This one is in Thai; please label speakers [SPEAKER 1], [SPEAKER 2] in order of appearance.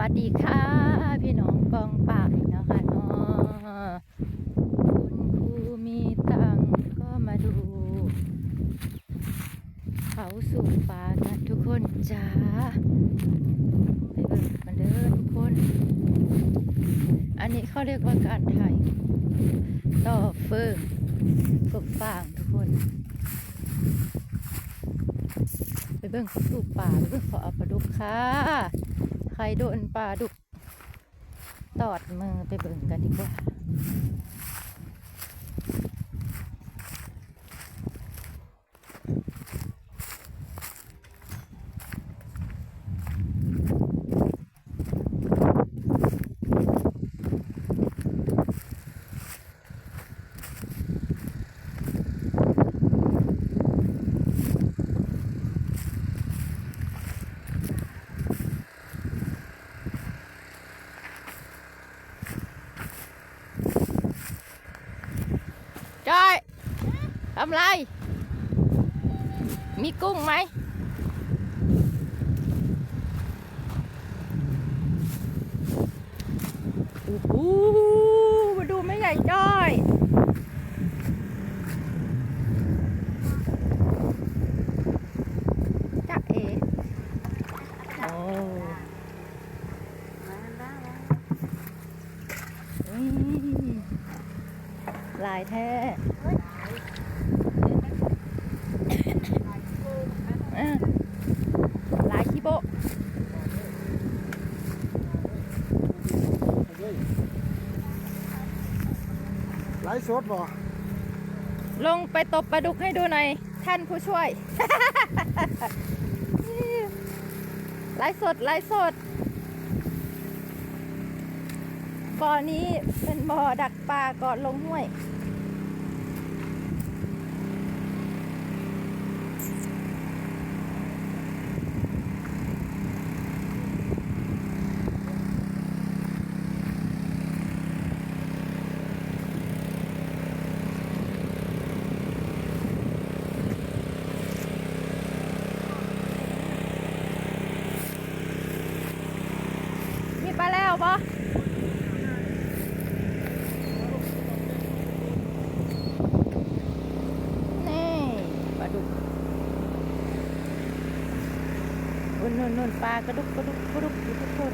[SPEAKER 1] วัสดีค่ะ พี่น้องกองป่ายนะคะเนาะคุณครูมีตังก็มาดู เขาสู่ป่ากันทุกคนจ้าไปเบิ่งกันเด้อทุกคน อันนี้เขาเรียกว่าการถ่ายต่อเฟิร์กบฟางทุกคน ไปเบิ่งเขาสู่ป่าไปเบิ่งเขาเอาปลาดุกค่ะ ใครโดนปลาดุก ตอดมือไปเบิ่งกันดีกว่า จอยทำไร มีกุ้งไหม โอ้โหมาดูไม่ใหญ่จ้อย จ๊ะเอโอ้อืมลายแท้เออลายคิโบะ
[SPEAKER 2] ไลฟ์สดบ่
[SPEAKER 1] ลงไปตบปลาดุกให้ดูหน่อย ท่านผู้ช่วยไลฟ์สดไลฟ์สดบ่อนี้เป็นบ่อดักปลาก่อนลงห้วย มี ปะนี่ปลาดุกนุ่นนุ่นปลากระดุกกระดุกกระดุกอยู่ทุกคน